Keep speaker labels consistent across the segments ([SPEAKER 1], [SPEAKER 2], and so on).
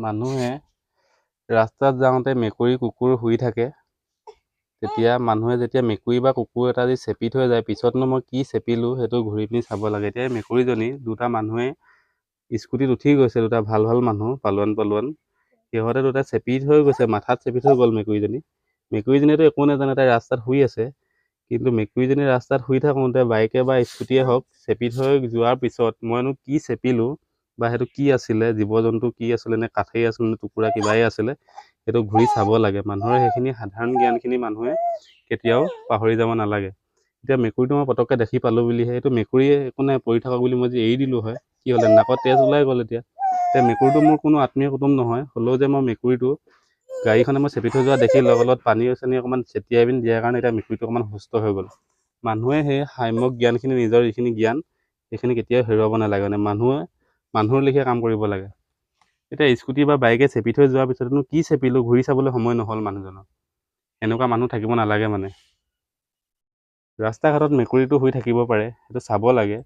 [SPEAKER 1] মানুহে ৰাস্তাত যাওঁতে মেকুৰী কুকুৰ শুই থাকে। তেতিয়া মানুহে যেতিয়া মেকুৰী বা কুকুৰ এটা যদি চেপি থৈ যায় পিছতনো মই কি চেপিলোঁ সেইটো ঘূৰি পিনি চাব লাগে। এতিয়া মেকুৰীজনী দুটা মানুহে স্কুটিত উঠি গৈছে দুটা ভাল ভাল মানুহ পালোৱান পালোৱান। সিহঁতে দুটা চেপি থৈ গৈছে মাথাত চেপি থৈ গ'ল মেকুৰীজনী। মেকুৰীজনীয়েতো একো নাজানে তাই ৰাস্তাত শুই আছে। কিন্তু মেকুৰীজনী ৰাস্তাত শুই থাকোঁতে বাইকে বা স্কুটিয়ে হওক চেপি থৈ যোৱাৰ পিছত মইনো কি চেপিলোঁ বা সেইটো কি আছিলে জীৱ জন্তু কি আছিলে নে কাঠেই আছিলে নে টুকুৰা কিবাই আছিলে সেইটো ঘূৰি চাব লাগে। মানুহৰ সেইখিনি সাধাৰণ জ্ঞানখিনি মানুহে কেতিয়াও পাহৰি যাব নালাগে। এতিয়া মেকুৰীটো মই পটককৈ দেখি পালোঁ বুলিহে এইটো মেকুৰীয়ে একো নাই পৰি থাকক বুলি মই যে এৰি দিলোঁ হয় কি হ'লে নাকত তেজ ওলাই গ'ল এতিয়া। এতিয়া মেকুৰীটো মোৰ কোনো আত্মীয় কুটুম নহয় হ'লেও যে মই মেকুৰীটো গাড়ীখনে মই চেপি থৈ যোৱা দেখি লগত পানী চানী অকণমান ছটিয়াই পিনি দিয়াৰ কাৰণে এতিয়া মেকুৰীটো অকণমান সুস্থ হৈ গ'ল। মানুহে সেই সাম্যক জ্ঞানখিনি নিজৰ যিখিনি জ্ঞান সেইখিনি কেতিয়াও হেৰুৱাব নালাগে মানে। মানুহে মানুহৰ লেখীয়া কাম কৰিব লাগে। এতিয়া স্কুটি বা বাইকে চেপি থৈ যোৱাৰ পিছতনো কি চেপিলোঁ ঘূৰি চাবলৈ সময় নহ'ল মানুহজনৰ। এনেকুৱা মানুহ থাকিব নালাগে মানে। ৰাস্তা ঘাটত মেকুৰীটো শুই থাকিব পাৰে সেইটো চাব লাগে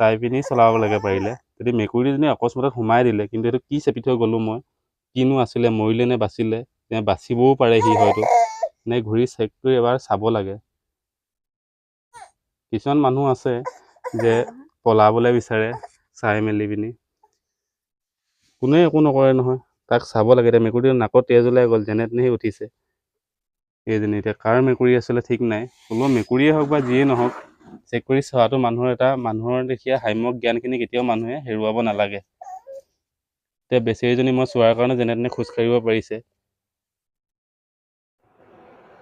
[SPEAKER 1] চাই পিনি চলাব লাগে পাৰিলে। যদি মেকুৰীজনী অকস্মাতত সোমাই দিলে কিন্তু সেইটো কি চেপি থৈ গ'লোঁ মই কিনো আছিলে মৰিলে নে বাচিলে নে বাচিবও পাৰে সি হয়তো নে ঘূৰি চেক কৰি এবাৰ চাব লাগে। কিছুমান মানুহ আছে যে পলাবলৈ বিচাৰে চাই মেলি পিনি। কোনে একো নকৰে নহয়। তাক চাব লাগে এতিয়া মেকুৰীটো নাকত তেজ ওলাই গ'ল যেনে তেনেহে উঠিছে। এইজনী এতিয়া কাৰ মেকুৰী আছিলে ঠিক নাই। হ'লেও মেকুৰীয়ে হওক বা যিয়েই নহওক চেক কৰি চোৱাটো মানুহৰ এটা মানুহৰ লেখীয়া সাম্যক জ্ঞানখিনি কেতিয়াও মানুহে হেৰুৱাব নালাগে। এতিয়া বেচেৰীজনী মই চোৱাৰ কাৰণে যেনে তেনে খোজ কাঢ়িব পাৰিছে।